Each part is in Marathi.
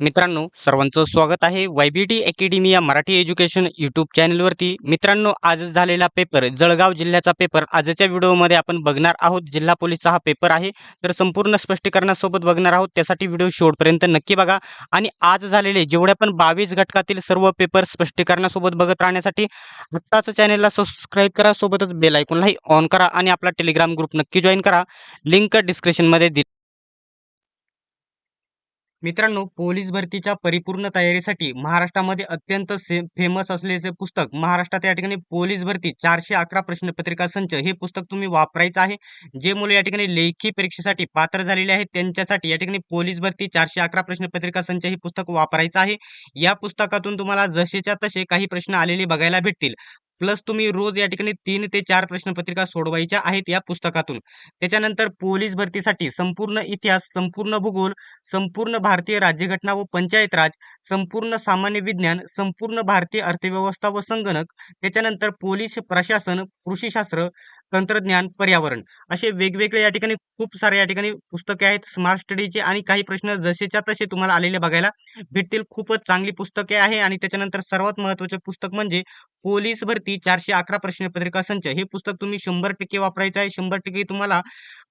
मित्रांनो सर्वांचं स्वागत आहे वाय बी टी अकॅडमी या मराठी एज्युकेशन यूट्यूब चॅनलवरती. मित्रांनो आज झालेला पेपर जळगाव जिल्ह्याचा पेपर आजच्या व्हिडिओमध्ये आपण बघणार आहोत. जिल्हा पोलीसचा हा पेपर आहे. तर संपूर्ण स्पष्टीकरणासोबत बघणार आहोत. त्यासाठी व्हिडिओ शेवटपर्यंत नक्की बघा. आणि आज झालेले जेवढ्या पण बावीस घटकातील सर्व पेपर स्पष्टीकरणासोबत बघत राहण्यासाठी आत्ताच चॅनलला सबस्क्राईब करा सोबतच बेल ऐकूनलाही ऑन करा आणि आपला टेलिग्राम ग्रुप नक्की जॉईन करा. लिंक डिस्क्रिप्शनमध्ये दिली मित्रांनो पोलीस भरतीच्या परिपूर्ण तयारीसाठी महाराष्ट्रामध्ये अत्यंत से फेमस असलेले पुस्तक महाराष्ट्रात या ठिकाणी पोलीस भरती चारशे अकरा प्रश्नपत्रिका संच हे पुस्तक तुम्ही वापरायचं आहे. जे मुलं या ठिकाणी लेखी परीक्षेसाठी पात्र झालेले आहेत त्यांच्यासाठी या ठिकाणी पोलीस भरती चारशे अकरा प्रश्नपत्रिका संच हे पुस्तक वापरायचं आहे. या पुस्तकातून तुम्हाला जसेच्या तसे काही प्रश्न आलेले बघायला भेटतील. प्लस तुम्ही रोज या ठिकाणी तीन ते चार प्रश्नपत्रिका सोडवायच्या आहेत या पुस्तकातून. त्याच्यानंतर पोलीस भरतीसाठी संपूर्ण इतिहास संपूर्ण भूगोल संपूर्ण भारतीय राज्यघटना व पंचायत राज संपूर्ण सामान्य विज्ञान संपूर्ण भारतीय अर्थव्यवस्था व संगणक त्याच्यानंतर पोलीस प्रशासन कृषीशास्त्र तंत्रज्ञान पर्यावरण असे वेगवेगळे या ठिकाणी खूप सारे या ठिकाणी पुस्तके आहेत. स्मार्ट स्टडीचे आणि काही प्रश्न जसेच्या तसे तुम्हाला आलेले बघायला भेटतील. खूपच चांगली पुस्तके आहे आणि त्याच्यानंतर सर्वात महत्त्वाचे पुस्तक म्हणजे पोलीस भरती चारशे अकरा प्रश्नपत्रिका संच. हे पुस्तक तुम्ही शंभर टक्के वापरायचं आहे. शंभर टक्के तुम्हाला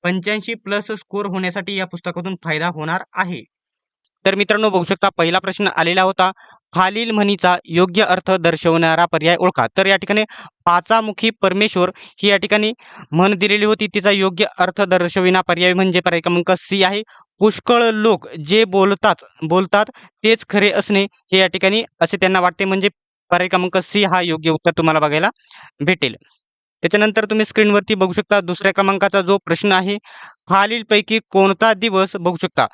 पंच्याऐंशी प्लस स्कोर होण्यासाठी या पुस्तकातून फायदा होणार आहे. तर मित्रांनो बघू शकता पहिला प्रश्न आलेला होता खालील म्हणीचा योग्य अर्थ दर्शवणारा पर्याय ओळखा. तर या ठिकाणी पाचामुखी परमेश्वर ही या ठिकाणी म्हण दिलेली होती. तिचा योग्य अर्थ दर्शविना पर्याय म्हणजे पर्याय क्रमांक सी आहे. पुष्कळ लोक जे बोलतात बोलतात तेच खरे असणे हे या ठिकाणी असे त्यांना वाटते. म्हणजे पर्याय क्रमांक सी हा योग्य उत्तर तुम्हाला बघायला भेटेल. त्याच्यानंतर तुम्ही स्क्रीनवरती बघू शकता दुसऱ्या क्रमांकाचा जो प्रश्न आहे खालीलपैकी कोणता दिवस बघू शकता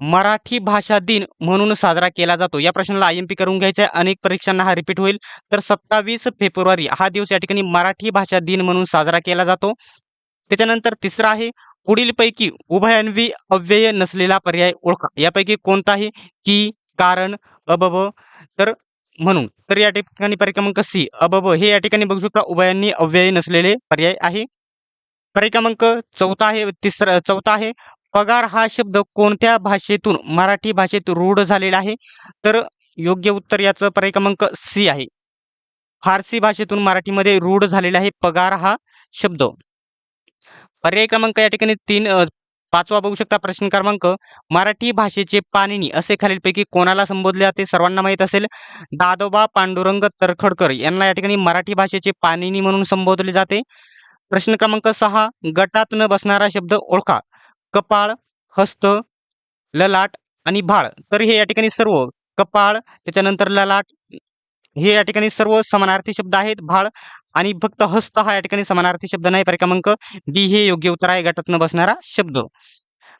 मराठी भाषा दिन म्हणून साजरा केला जातो. या प्रश्नाला आय एम पी करून घ्यायचा आहे अनेक परीक्षांना हा रिपीट होईल. तर सत्तावीस फेब्रुवारी हा दिवस या ठिकाणी मराठी भाषा दिन म्हणून साजरा केला जातो. त्याच्यानंतर तिसरा आहे पुढीलपैकी उभयान्वी अव्यय नसलेला पर्याय ओळखा. यापैकी कोणताही की कारण अबब तर म्हणून. तर या ठिकाणी पर्याय क्रमांक सी अबब हे या ठिकाणी बघू शकता उभयांनी अव्यय नसलेले पर्याय आहे. पर्याय क्रमांक चौथा आहे तिसरा चौथा आहे पगार हा शब्द कोणत्या भाषेतून मराठी भाषेत रूढ झालेला आहे? तर योग्य उत्तर याचं पर्याय क्रमांक सी आहे. फारसी भाषेतून मराठीमध्ये रूढ झालेला आहे पगार हा शब्द. पर्याय क्रमांक या ठिकाणी तीन पाचवा बघू शकता प्रश्न क्रमांक. मराठी भाषेचे पाणिनी असे खालीलपैकी कोणाला संबोधले जाते? सर्वांना माहीत असेल. दादोबा पांडुरंग तरखडकर यांना या ठिकाणी मराठी भाषेचे पाणिनी म्हणून संबोधले जाते. प्रश्न क्रमांक सहा गटात न बसणारा शब्द ओळखा. कपाळ हस्त ललाट आणि भाळ. तर हे या ठिकाणी सर्व कपाळ त्याच्यानंतर ललाट हे या ठिकाणी सर्व समानार्थी शब्द आहेत. भाळ आणि फक्त हस्त हा या ठिकाणी समानार्थी शब्द नाही. पर्याय क्रमांक बी हे योग्य उत्तर आहे. गटात न बसणारा शब्द.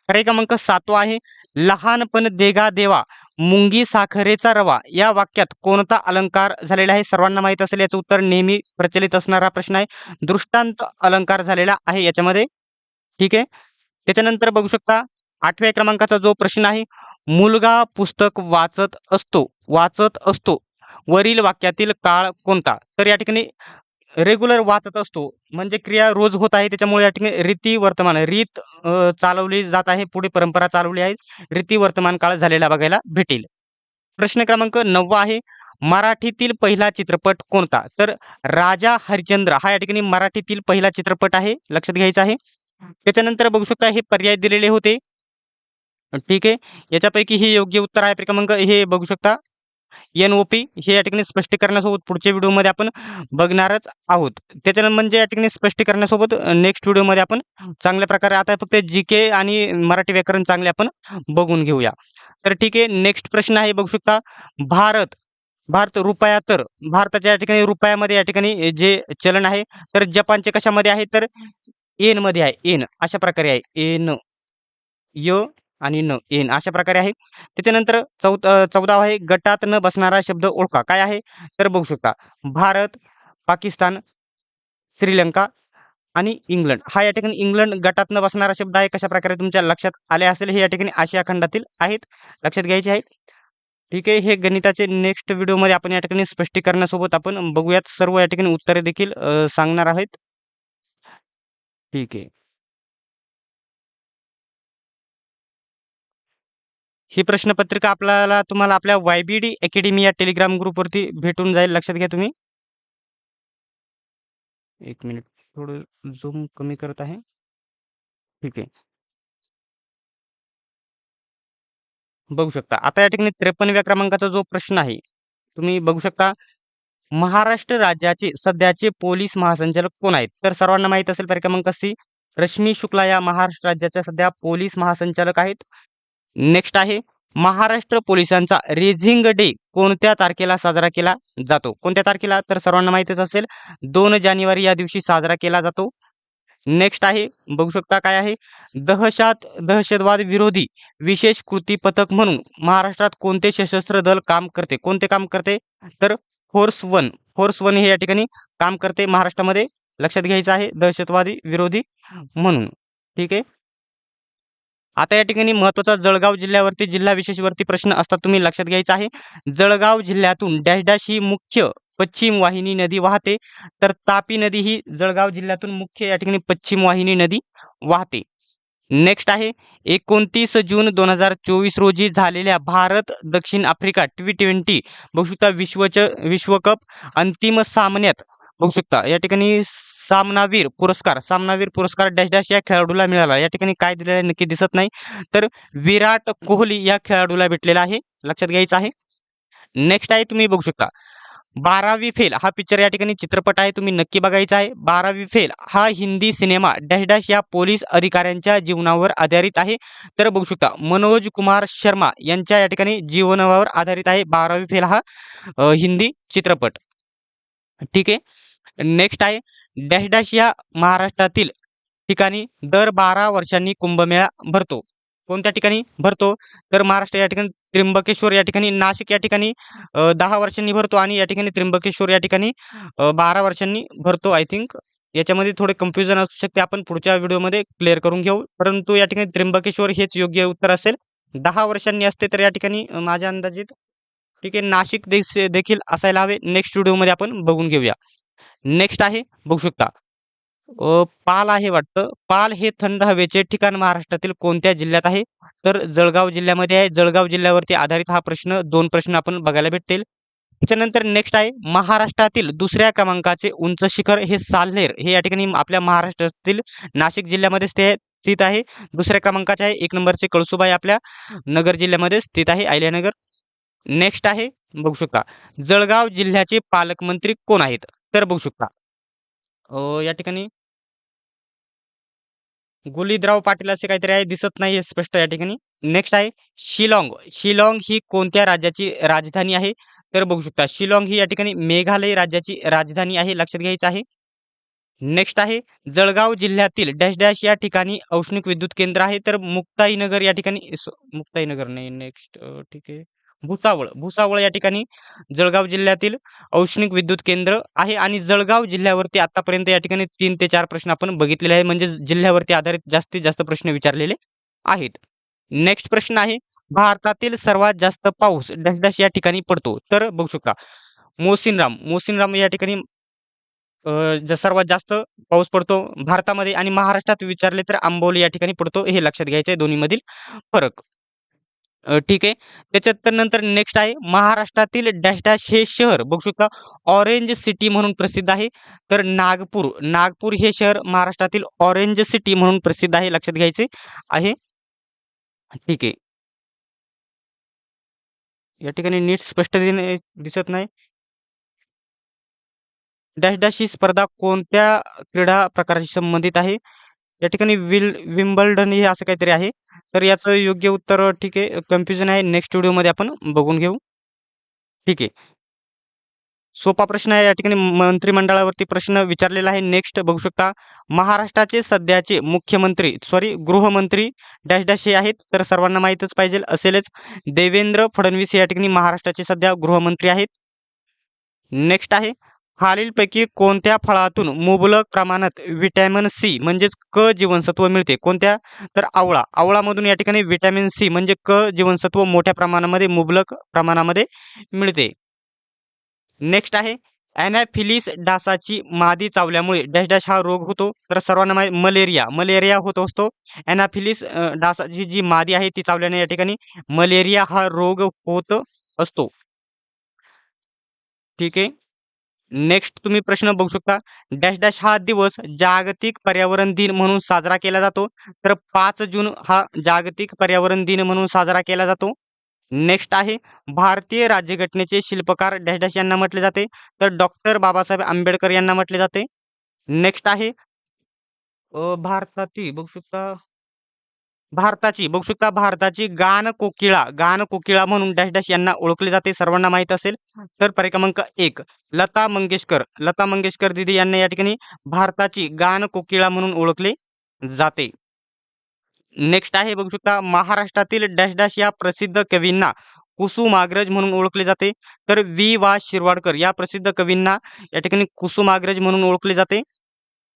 पर्याय क्रमांक सातवा आहे. लहानपण देगा देवा मुंगी साखरेचा रवा. या वाक्यात कोणता अलंकार झालेला आहे? सर्वांना माहीत असेल याचं उत्तर नेहमी प्रचलित असणारा प्रश्न आहे. दृष्टांत अलंकार झालेला आहे याच्यामध्ये. ठीक आहे? त्याच्यानंतर बघू शकता आठव्या क्रमांकाचा जो प्रश्न आहे मुलगा पुस्तक वाचत असतो वाचत असतो. वरील वाक्यातील काळ कोणता? तर या ठिकाणी रेग्युलर वाचत असतो. म्हणजे क्रिया रोज होत आहे त्याच्यामुळे या ठिकाणी रीती वर्तमान रीत चालवली जात आहे पुढे परंपरा चालवली आहे रीती वर्तमान काळ झालेला बघायला भेटेल. प्रश्न क्रमांक नववा आहे मराठीतील पहिला चित्रपट कोणता? तर राजा हरिचंद्र हा या ठिकाणी मराठीतील पहिला चित्रपट आहे लक्षात घ्यायचा आहे. त्याच्यानंतर बघू शकता हे पर्याय दिलेले होते. ठीक आहे. याच्यापैकी हे योग्य उत्तर आहे. क्रमांक हे बघू शकता. एन ओ पी हे या ठिकाणी स्पष्टीकरणासोबत पुढच्या व्हिडिओमध्ये आपण बघणारच आहोत. त्याच्यानंतर म्हणजे या ठिकाणी स्पष्टीकरणासोबत नेक्स्ट व्हिडिओमध्ये आपण चांगल्या प्रकारे आता फक्त जी के आणि मराठी व्याकरण चांगले आपण बघून घेऊया. तर ठीक आहे. नेक्स्ट प्रश्न आहे बघू शकता. भारत भारत रुपया तर भारताच्या या ठिकाणी रुपयामध्ये या ठिकाणी जे चलन आहे तर जपानचे कशामध्ये आहे? तर एनमध्ये आहे. एन अशा प्रकारे आहे. एन य आणि न एन अशा प्रकारे आहे. त्याच्यानंतर चौथ चौदावा आहे. गटात न बसणारा शब्द ओळखा. काय आहे? तर बघू शकता. भारत पाकिस्तान श्रीलंका आणि इंग्लंड. हा या ठिकाणी इंग्लंड गटात न बसणारा शब्द आहे. कशा प्रकारे तुमच्या लक्षात आले असेल? हे या ठिकाणी आशिया खंडातील आहेत. लक्षात घ्यायचे आहे. ठीक आहे. हे गणिताचे नेक्स्ट व्हिडिओमध्ये आपण या ठिकाणी स्पष्टीकरणासोबत आपण बघूयात. सर्व या ठिकाणी उत्तरे देखील सांगणार आहेत. ठीक आहे. ही प्रश्नपत्रिका आपल्याला तुम्हाला आपल्या वायबीडी अकॅडमी या टेलिग्राम ग्रुपवरती भेटून जाईल. लक्षात घ्या तुम्ही. एक मिनिट थोडं झूम कमी करत आहे. ठीक आहे. बघू शकता. आता या ठिकाणी त्रेपन्नव्या क्रमांकाचा जो प्रश्न आहे तुम्ही बघू शकता. महाराष्ट्र राज्याचे सध्याचे पोलीस महासंचालक कोण आहेत? तर सर्वांना माहीत असेल तर क्रमांक सी रश्मी शुक्ला या महाराष्ट्र राज्याच्या सध्या पोलीस महासंचालक आहेत. नेक्स्ट आहे महाराष्ट्र पोलिसांचा रेझिंग डे कोणत्या तारखेला साजरा केला जातो? कोणत्या तारखेला? तर सर्वांना माहितीच असेल दोन जानेवारी या दिवशी साजरा केला जातो. नेक्स्ट आहे बघू शकता काय आहे? दहशत दहशतवाद विरोधी विशेष कृती पथक म्हणून महाराष्ट्रात कोणते सशस्त्र दल काम करते? कोणते काम करते? तर फोर्स वन फोर्स वन हे या ठिकाणी काम करते महाराष्ट्रामध्ये. लक्षात घ्यायचं आहे दहशतवादी विरोधी म्हणून. ठीक आहे? आता या ठिकाणी महत्त्वाचा जळगाव जिल्ह्यावरती जिल्हा विशेषवरती प्रश्न असतात तुम्ही लक्षात घ्यायचा आहे. जळगाव जिल्ह्यातून डॅश डॅश ही मुख्य पश्चिम वाहिनी नदी वाहते तर तापी नदी ही जळगाव जिल्ह्यातून मुख्य या ठिकाणी पश्चिम वाहिनी नदी वाहते. नेक्स्ट आहे एकोणतीस जून दोन हजार चोवीस रोजी झालेल्या भारत दक्षिण आफ्रिका टी ट्वेंटी बघू शकता विश्वच विश्वकप अंतिम सामन्यात बघू शकता. या ठिकाणी सामनावीर पुरस्कार सामनावीर पुरस्कार डॅश डॅश या खेळाडूला मिळाला. या ठिकाणी काय दिलेलं आहे नक्की दिसत नाही तर विराट कोहली या खेळाडूला भेटलेला आहे. लक्षात घ्यायचं आहे. नेक्स्ट आहे तुम्ही बघू शकता. बारावी फेल. हा पिक्चर या ठिकाणी चित्रपट आहे तुम्ही नक्की बघायचा आहे. बारावी फेल. हा हिंदी सिनेमा डॅश डॅश या पोलीस अधिकाऱ्यांच्या जीवनावर आधारित आहे. तर बघू शकता मनोज कुमार शर्मा यांच्या या ठिकाणी जीवनावर आधारित आहे बारावी फेल हा हिंदी चित्रपट. ठीक आहे. नेक्स्ट आहे डॅश डॅश या महाराष्ट्रातील ठिकाणी दर बारा वर्षांनी कुंभमेळा भरतो. कोणत्या ठिकाणी भरतो? तर महाराष्ट्र या ठिकाणी त्र्यंबकेश्वर या ठिकाणी नाशिक या ठिकाणी दहा वर्षांनी भरतो आणि या ठिकाणी त्र्यंबकेश्वर या ठिकाणी बारा वर्षांनी भरतो आय थिंक याच्यामध्ये थोडे कन्फ्युजन असू शकते. आपण पुढच्या व्हिडिओमध्ये क्लिअर करून घेऊ. परंतु या ठिकाणी त्र्यंबकेश्वर हेच योग्य उत्तर असेल. दहा वर्षांनी असते तर या ठिकाणी माझ्या अंदाजित ठीक आहे नाशिक देश देखील असायला हवे. नेक्स्ट व्हिडिओमध्ये आपण बघून घेऊया. नेक्स्ट आहे बघू शकता. पाल आहे वाटतं. पाल हे थंड हवेचे ठिकाण महाराष्ट्रातील कोणत्या जिल्ह्यात आहे? तर जळगाव जिल्ह्यामध्ये आहे. जळगाव जिल्ह्यावरती आधारित हा प्रश्न दोन प्रश्न आपण बघायला भेटतील. त्याच्यानंतर नेक्स्ट आहे महाराष्ट्रातील दुसऱ्या क्रमांकाचे उंच शिखर हे साल्हेर हे या ठिकाणी आपल्या महाराष्ट्रातील नाशिक जिल्ह्यामध्ये स्थित आहे. दुसऱ्या क्रमांकाचे आहे एक नंबरचे कळसुबाई आपल्या नगर जिल्ह्यामध्ये स्थित आहे अहिल्यानगर. नेक्स्ट आहे बघू शकता. जळगाव जिल्ह्याचे पालकमंत्री कोण आहेत? तर बघू शकता. अ, या ठिकाणी गुलीदराव पाटील असे काहीतरी आहे दिसत नाही हे स्पष्ट या ठिकाणी. नेक्स्ट आहे शिलाँग. शिलाँग ही कोणत्या राज्याची राजधानी आहे? तर बघू शकता शिलाँग ही या ठिकाणी मेघालय राज्याची राजधानी आहे लक्षात घ्यायचं आहे. नेक्स्ट आहे जळगाव जिल्ह्यातील डॅश डॅश या ठिकाणी औष्णिक विद्युत केंद्र आहे तर मुक्ताईनगर या ठिकाणी मुक्ताईनगर नाही नेक्स्ट ठीक आहे. भुसावळ. भुसावळ या ठिकाणी जळगाव जिल्ह्यातील औष्णिक विद्युत केंद्र आहे आणि जळगाव जिल्ह्यावरती आतापर्यंत या ठिकाणी तीन ते चार प्रश्न आपण बघितलेले आहे म्हणजे जिल्ह्यावरती आधारित जास्तीत जास्त प्रश्न विचारलेले आहेत. नेक्स्ट प्रश्न आहे भारतातील सर्वात जास्त पाऊस डॅश डॅश या ठिकाणी पडतो. तर बघू शकता मोसिनराम. मोसिनराम या ठिकाणी सर्वात जास्त पाऊस पडतो भारतामध्ये आणि महाराष्ट्रात विचारले तर आंबोली या ठिकाणी पडतो. हे लक्षात घ्यायचे आहे दोन्हीमधील फरक. ठीक आहे. त्याच्यात तर नंतर नेक्स्ट आहे. महाराष्ट्रातील डॅश डॅश हे शहर बघू शकता. ऑरेंज सिटी म्हणून प्रसिद्ध आहे. तर नागपूर नागपूर हे शहर महाराष्ट्रातील ऑरेंज सिटी म्हणून प्रसिद्ध आहे. लक्षात घ्यायचे आहे. ठीक आहे. या ठिकाणी नीट स्पष्टतेने दिसत नाही. डॅश डॅश ही स्पर्धा कोणत्या क्रीडा प्रकाराशी संबंधित आहे? या ठिकाणी विल विम्बल्डन हे असं काहीतरी आहे. तर याचं योग्य उत्तर ठीक आहे कन्फ्युजन आहे. नेक्स्ट व्हिडिओमध्ये आपण बघून घेऊ. ठीक आहे. सोपा प्रश्न आहे. या ठिकाणी मंत्रिमंडळावरती प्रश्न विचारलेला आहे. नेक्स्ट बघू शकता. महाराष्ट्राचे सध्याचे मुख्यमंत्री सॉरी गृहमंत्री डॅश डॅश हे आहेत. तर सर्वांना माहीतच पाहिजे असेलच. देवेंद्र फडणवीस या ठिकाणी महाराष्ट्राचे सध्या गृहमंत्री आहेत. नेक्स्ट आहे. खालीलपैकी कोणत्या फळातून मुबलक प्रमाणात व्हिटॅमिन सी म्हणजेच क जीवनसत्व मिळते? कोणत्या? तर आवळा. आवळामधून या ठिकाणी विटॅमिन सी म्हणजे क जीवनसत्व मोठ्या प्रमाणामध्ये मुबलक प्रमाणामध्ये मिळते. नेक्स्ट आहे अॅनाफिलिस डासाची मादी चावल्यामुळे डॅश डॅश हा रोग होतो. तर सर्वांना माहिती मलेरिया. मलेरिया होत असतो. ॲनाफिलिस डासाची जी मादी आहे ती चावल्याने या ठिकाणी मलेरिया हा रोग होत असतो. ठीक आहे? नेक्स्ट तुम्ही प्रश्न बघू शकता. डॅश डॅश हा दिवस जागतिक पर्यावरण दिन म्हणून साजरा केला जातो. तर पाच जून हा जागतिक पर्यावरण दिन म्हणून साजरा केला जातो. नेक्स्ट आहे भारतीय राज्यघटनेचे शिल्पकार डॅश डॅश यांना म्हटले जाते. तर डॉक्टर बाबासाहेब आंबेडकर यांना म्हटले जाते. नेक्स्ट आहे भारतातील बघू शकता भारताची बघू शकता भारताची गान कोकिळा गान कोकिळा म्हणून डॅश डॅश यांना ओळखले जाते सर्वांना माहीत असेल. तर पर्याय क्रमांक एक लता मंगेशकर. लता मंगेशकर दिदी यांना या ठिकाणी भारताची गान कोकिळा म्हणून ओळखले जाते. नेक्स्ट आहे बघू शकता महाराष्ट्रातील डॅश डॅश या प्रसिद्ध कवींना कुसुमाग्रज म्हणून ओळखले जाते. तर वि वा शिरवाडकर या प्रसिद्ध कवींना या ठिकाणी कुसुमाग्रज म्हणून ओळखले जाते.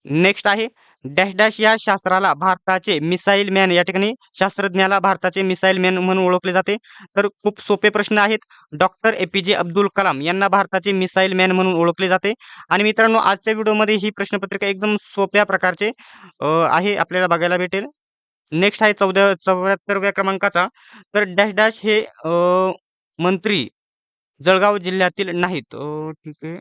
नेक्स्ट आहे डॅश डॅश या शास्त्राला भारताचे मिसाईल मॅन या ठिकाणी शास्त्रज्ञाला भारताचे मिसाईल मॅन म्हणून ओळखले जाते. तर खूप सोपे प्रश्न आहेत. डॉक्टर ए पी जे अब्दुल कलाम यांना भारताचे मिसाईल मॅन म्हणून ओळखले जाते. आणि मित्रांनो आजच्या व्हिडिओमध्ये ही प्रश्नपत्रिका एकदम सोप्या प्रकारचे आहे आपल्याला बघायला भेटेल. नेक्स्ट आहे चौदा चौऱ्याहत्तरव्या क्रमांकाचा. तर डॅश डॅश हे अ, मंत्री जळगाव जिल्ह्यातील नाहीत. ठीक आहे.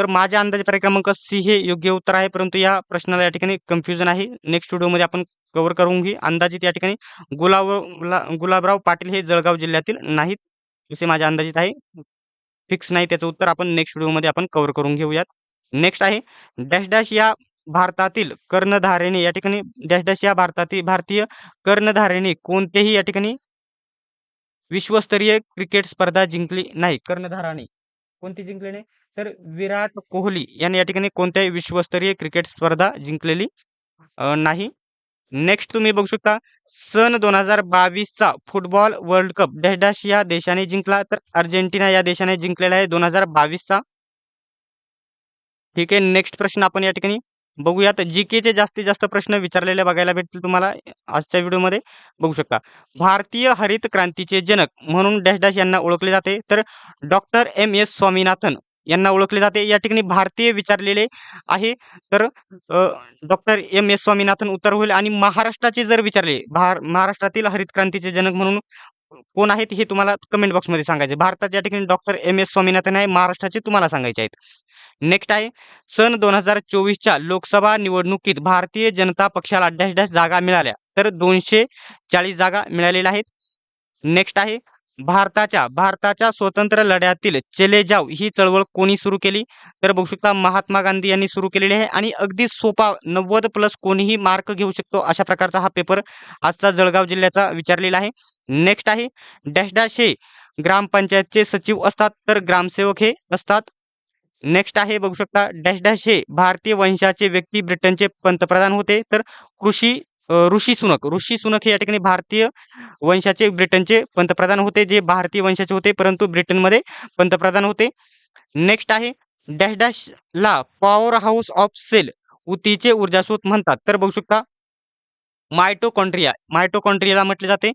तर माझ्या अंदाजे पर्याय क्रमांक सी हे योग्य उत्तर आहे परंतु या प्रश्नाला या ठिकाणी कन्फ्युजन आहे. नेक्स्ट व्हिडिओमध्ये आपण कव्हर करून घेऊ. अंदाजित या ठिकाणी गुलाब गुलाबराव पाटील हे जळगाव जिल्ह्यातील नाहीत असे माझ्या अंदाजित आहे. फिक्स नाही त्याचं उत्तर. आपण नेक्स्ट व्हिडिओमध्ये आपण कव्हर करून घेऊयात. नेक्स्ट आहे डॅश डॅश या भारतातील कर्णधारेने या ठिकाणी डॅश डॅश या भारतातील भारतीय कर्णधारेने कोणतेही या ठिकाणी विश्वस्तरीय क्रिकेट स्पर्धा जिंकली नाही. कर्णधाराने कोणती जिंकली नाही? तर विराट कोहली यांनी या ठिकाणी कोणत्याही विश्वस्तरीय क्रिकेट स्पर्धा जिंकलेली नाही. नेक्स्ट तुम्ही बघू शकता सन दोन हजार बावीसचा football world cup dash dash या देशाने जिंकला तर अर्जेंटिना या देशाने जिंकलेला आहे दोन हजार बावीसचा. ठीक आहे नेक्स्ट प्रश्न आपण या ठिकाणी बघूयात. जी केचे जास्तीत जास्त प्रश्न विचारलेले बघायला भेटतील तुम्हाला आजच्या व्हिडिओमध्ये. बघू शकता भारतीय हरित क्रांतीचे जनक म्हणून डॅश डॅश यांना ओळखले जाते तर डॉक्टर एम एस स्वामीनाथन यांना ओळखले जाते. या ठिकाणी भारतीय विचारलेले आहे. तर डॉक्टर एम. एस. स्वामीनाथन उत्तर होईल आणि महाराष्ट्राचे जर विचारले भार महाराष्ट्रातील हरित क्रांतीचे जनक म्हणून कोण आहेत हे तुम्हाला कमेंट बॉक्समध्ये सांगायचे. भारताच्या या ठिकाणी डॉक्टर एम. एस. स्वामीनाथन आहे महाराष्ट्राचे तुम्हाला सांगायचे आहेत. नेक्स्ट आहे सन दोन हजार चोवीसच्या लोकसभा निवडणुकीत भारतीय जनता पक्षाला डॅश डॅश जागा मिळाल्या. तर दोनशे चाळीस जागा मिळालेल्या आहेत. नेक्स्ट आहे भारताच्या भारताच्या स्वतंत्र लढ्यातील चले जाव ही चळवळ कोणी सुरू केली? तर बघू शकता महात्मा गांधी यांनी सुरू केलेली आहे आणि अगदी सोपा नव्वद प्लस कोणीही मार्क घेऊ शकतो अशा प्रकारचा हा पेपर आजचा जळगाव जिल्ह्याचा विचारलेला आहे. नेक्स्ट आहे डॅश डॅश हे ग्रामपंचायतचे सचिव असतात तर ग्रामसेवक हे असतात. नेक्स्ट आहे बघू शकता डॅश डॅश हे भारतीय वंशाचे व्यक्ती ब्रिटनचे पंतप्रधान होते. तर कृषी ऋषी सुनक. ऋषी सुनक हे या ठिकाणी भारतीय वंशाचे ब्रिटनचे पंतप्रधान होते जे भारतीय वंशाचे होते परंतु ब्रिटनमध्ये पंतप्रधान होते. नेक्स्ट आहे डॅश डॅश ला पॉवर हाऊस ऑफ सेल उतीचे ऊर्जास्रोत म्हणतात. तर बघू शकता मायटोकॉन्ड्रिया मायटोकॉन्ड्रियाला म्हटले जाते.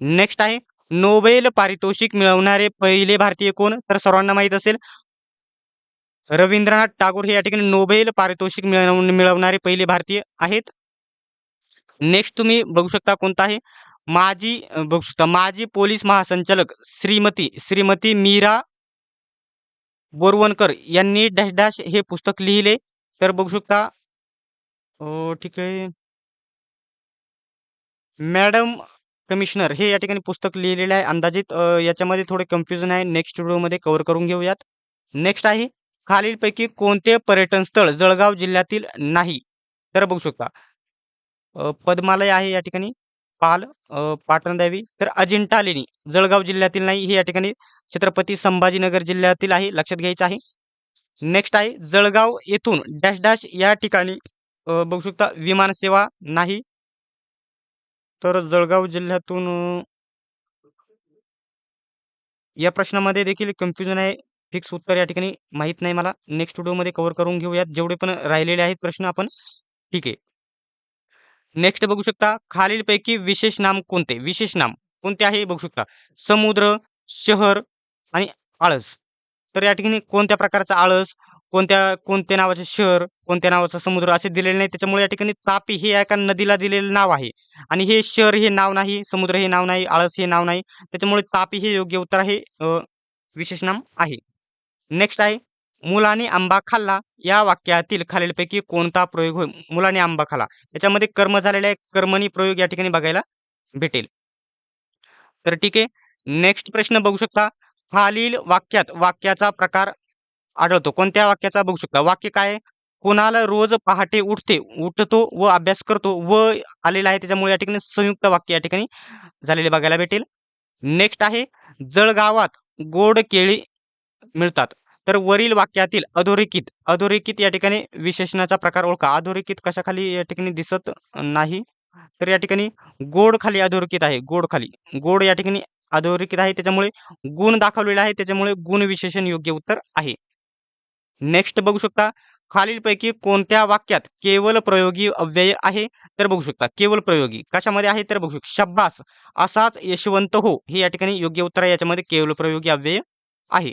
नेक्स्ट आहे नोबेल पारितोषिक मिळवणारे पहिले भारतीय कोण? तर सर्वांना माहीत असेल रवींद्रनाथ टागोर हे या ठिकाणी नोबेल पारितोषिक मिळवणारे पहिले भारतीय आहेत. नेक्स्ट तुम्ही बघू शकता कोणता आहे माजी बघू शकता. माजी पोलीस महासंचालक श्रीमती श्रीमती मीरा बोरवणकर यांनी डॅश डॅश हे पुस्तक लिहिले. तर बघू शकता ठीक आहे. मॅडम कमिशनर हे या ठिकाणी पुस्तक लिहिलेले आहे अंदाजित. याच्यामध्ये थोडे कन्फ्युजन आहे. नेक्स्ट व्हिडिओमध्ये कव्हर करून घेऊयात. नेक्स्ट आहे खालीलपैकी कोणते पर्यटन स्थळ जळगाव जिल्ह्यातील नाही? तर बघू शकता. पद्मालय आहे या ठिकाणी. पाल पाटण पाटणदेवी तर अजिंठा लेणी जळगाव जिल्ह्यातील नाही हे या ठिकाणी छत्रपती संभाजीनगर जिल्ह्यातील आहे लक्षात घ्यायचं आहे. नेक्स्ट आहे जळगाव येथून डॅश डॅश या ठिकाणी बघू शकता विमानसेवा नाही. तर जळगाव जिल्ह्यातून या प्रश्नामध्ये देखील कन्फ्युजन आहे फिक्स उत्तर या ठिकाणी माहीत नाही मला. नेक्स्ट व्हिडिओमध्ये कव्हर करून घेऊयात जेवढे पण राहिलेले आहेत प्रश्न आपण. ठीक आहे. नेक्स्ट बघू शकता खालीलपैकी विशेष नाम कोणते? विशेष नाम कोणते आहे बघू शकता. समुद्र शहर आणि आळस. तर या ठिकाणी कोणत्या प्रकारचा आळस कोणत्या कोणत्या नावाचे शहर कोणत्या नावाचा समुद्र असे दिलेले नाही. त्याच्यामुळे या ठिकाणी तापी हे एका नदीला दिलेलं नाव आहे. आणि हे शहर हे नाव नाही समुद्र हे नाव नाही आळस हे नाव नाही. त्याच्यामुळे तापी हे योग्य उत्तर आहे विशेष नाम आहे. नेक्स्ट आहे मुलाने आंबा खाल्ला. या वाक्यातील खालीलपैकी कोणता प्रयोग होईल मुलाने आंबा खाल्ला. याच्यामध्ये कर्म झालेला आहे कर्मणी प्रयोग या ठिकाणी बघायला भेटेल. तर ठीक आहे. नेक्स्ट प्रश्न बघू शकता. खालील वाक्यात वाक्याचा प्रकार आढळतो. कोणत्या वाक्याचा बघू शकता? वाक्य काय कोणाला रोज पहाटे उठते उठतो व अभ्यास करतो व आलेला आहे. त्याच्यामुळे या ठिकाणी संयुक्त वाक्य या ठिकाणी झालेले बघायला भेटेल. नेक्स्ट आहे. जळगावात गोड केळी मिळतात. तर वरील वाक्यातील अधोरेखित अधोरेखित या ठिकाणी विशेषणाचा प्रकार ओळखा. अधोरेखित कशाखाली या ठिकाणी दिसत नाही? तर या ठिकाणी गोड खाली अधोरेखित आहे गोड खाली. गोड या ठिकाणी अधोरेखित आहे त्याच्यामुळे गुण दाखवलेला आहे त्याच्यामुळे गुण विशेषण योग्य उत्तर आहे. नेक्स्ट बघू शकता खालीलपैकी कोणत्या वाक्यात केवळ प्रयोगी अव्यय आहे? तर बघू शकता केवळ प्रयोगी. कशामध्ये आहे? तर बघू शकता शब्बास असाच यशवंत हो हे या ठिकाणी योग्य उत्तर आहे याच्यामध्ये केवळ प्रयोगी अव्यय आहे.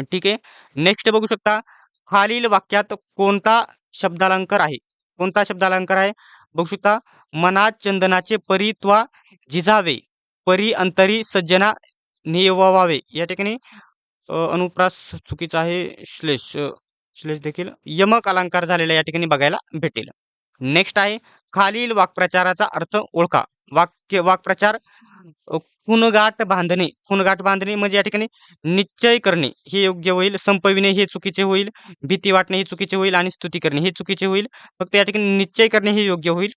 ठीक आहे. नेक्स्ट बघू शकता खालील वाक्यात कोणता शब्दालंकार आहे? कोणता शब्दालंकार आहे? बघू शकता मनात चंदनाचे परित्वा झिजावे परी अंतरी सज्जना नेवावे. या ठिकाणी अनुप्रास चुकीचा आहे श्लेष श्लेष देखील. यमक अलंकार झालेला या ठिकाणी बघायला भेटेल. नेक्स्ट आहे खालील वाक्प्रचाराचा अर्थ ओळखा. वाक्य वाक्प्रचार कुणगाठ बांधणे. खुणगाठ बांधणे म्हणजे या ठिकाणी निश्चय करणे. हे योग्य होईल संपविणे हे चुकीचे होईल भीती वाटणे हे चुकीचे होईल आणि स्तुती करणे हे चुकीचे होईल. फक्त या ठिकाणी निश्चय करणे हे योग्य होईल.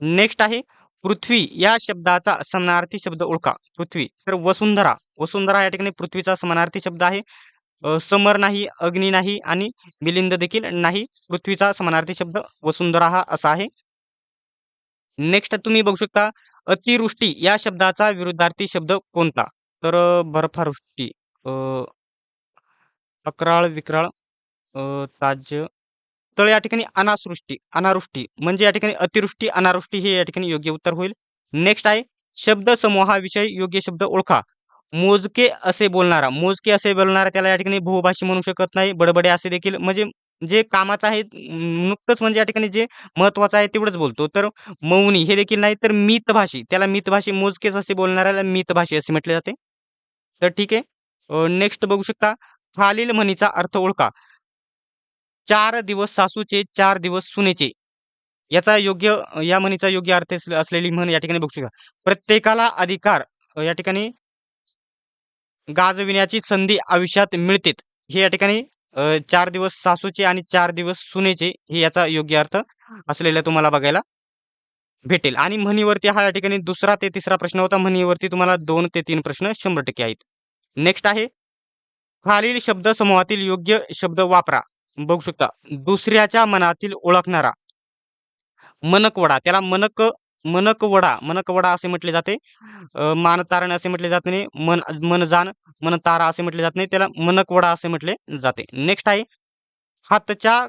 नेक्स्ट आहे पृथ्वी या शब्दाचा समानार्थी शब्द ओळखा. पृथ्वी. तर वसुंधरा. वसुंधरा या ठिकाणी पृथ्वीचा समानार्थी शब्द आहे. समर नाही अग्नी नाही आणि मिलिंद देखील नाही. पृथ्वीचा समानार्थी शब्द वसुंधरा हा असा आहे. नेक्स्ट तुम्ही बघू शकता अतिवृष्टी या शब्दाचा विरुद्धार्थी शब्द कोणता? तर बर्फावृष्टी अकराळ विक्राळ अ, ताज्य. तर या ठिकाणी अनासृष्टी अनावृष्टी म्हणजे या ठिकाणी अतिवृष्टी अनावृष्टी हे या ठिकाणी योग्य उत्तर होईल. नेक्स्ट आहे शब्द समूहाविषयी योग्य शब्द ओळखा. मोजके असे बोलणारा मोजके असे बोलणारा त्याला या ठिकाणी बहुभाषी म्हणू शकत नाही बडबडे असे देखील म्हणजे जे कामाचं आहे नुकतंच म्हणजे या ठिकाणी जे महत्वाचं आहे तेवढंच बोलतो. तर मौनी हे देखील नाही तर मितभाषी. त्याला मितभाषी मोजकेच असे बोलणाऱ्याला मितभाषी असे म्हटले जाते. तर ठीक आहे. नेक्स्ट बघू शकता खालील म्हणीचा अर्थ ओळखा. चार दिवस सासूचे चार दिवस सुनेचे. याचा योग्य या म्हणीचा योग्य अर्थ असलेली म्हण या ठिकाणी बघू शकता. प्रत्येकाला अधिकार या ठिकाणी गाजविण्याची संधी आयुष्यात मिळते हे या ठिकाणी अ, चार दिवस सासूचे आणि चार दिवस सुनेचे हे याचा योग्य अर्थ असलेला तुम्हाला बघायला भेटेल. आणि म्हणीवरती हा या ठिकाणी दुसरा ते तिसरा प्रश्न होता. म्हणीवरती तुम्हाला दोन ते तीन प्रश्न शंभर टक्के आहेत. नेक्स्ट आहे खालील शब्द समूहातील योग्य शब्द वापरा. बघू शकता दुसऱ्याच्या मनातील ओळखणारा मनकवडा त्याला मनक मनकवडा मनकवडा असे म्हटले जाते. मानतारण असे म्हटले जात नाही मन मनजान मनतारा असे म्हटले जात नाही त्याला मनकवडा असे म्हटले जाते. नेक्स्ट आहे हातच्या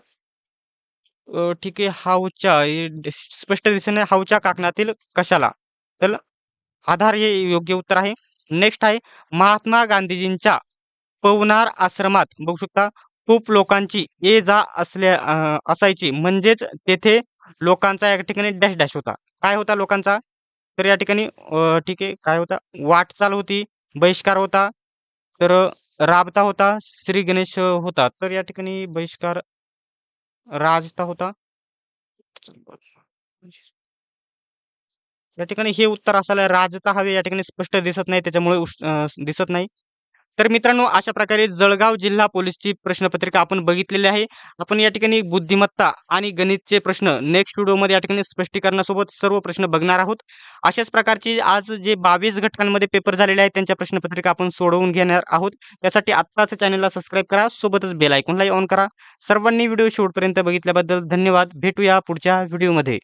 ठीक आहे हावच्या हे ड- स्पष्ट दिसणे हावच्या काकणातील कशाला? तर आधार हे योग्य उत्तर आहे. नेक्स्ट आहे महात्मा गांधीजींच्या पवनार आश्रमात बघू शकता खूप लोकांची ये जा असल्या असायची. म्हणजेच तेथे लोकांचा या ठिकाणी डॅश डॅश होता. काय होता लोकांचा? तर या ठिकाणी ठीक आहे काय होता? वाटचाल होती बहिष्कार होता तर राबता होता श्री गणेश होता. तर या ठिकाणी बहिष्कार राजता होता. या ठिकाणी हे उत्तर असायला राजता हवे या ठिकाणी स्पष्ट दिसत नाही त्याच्यामुळे दिसत नाही. तर मित्रांनो अशा प्रकारे जळगाव जिल्हा पोलीसची प्रश्नपत्रिका आपण बघितलेली आहे. आपण या ठिकाणी बुद्धिमत्ता आणि गणितचे प्रश्न नेक्स्ट व्हिडिओमध्ये या ठिकाणी स्पष्टीकरणासोबत सर्व प्रश्न बघणार आहोत. अशाच प्रकारची आज जे बावीस घटकांमध्ये पेपर झालेले आहेत त्यांच्या प्रश्नपत्रिका आपण सोडवून घेणार आहोत. त्यासाठी आत्ताच चॅनलला सबस्क्राईब करा सोबतच बेल आयकॉनलाही ऑन करा. सर्वांनी व्हिडिओ शेवटपर्यंत बघितल्याबद्दल धन्यवाद. भेटूया पुढच्या व्हिडिओमध्ये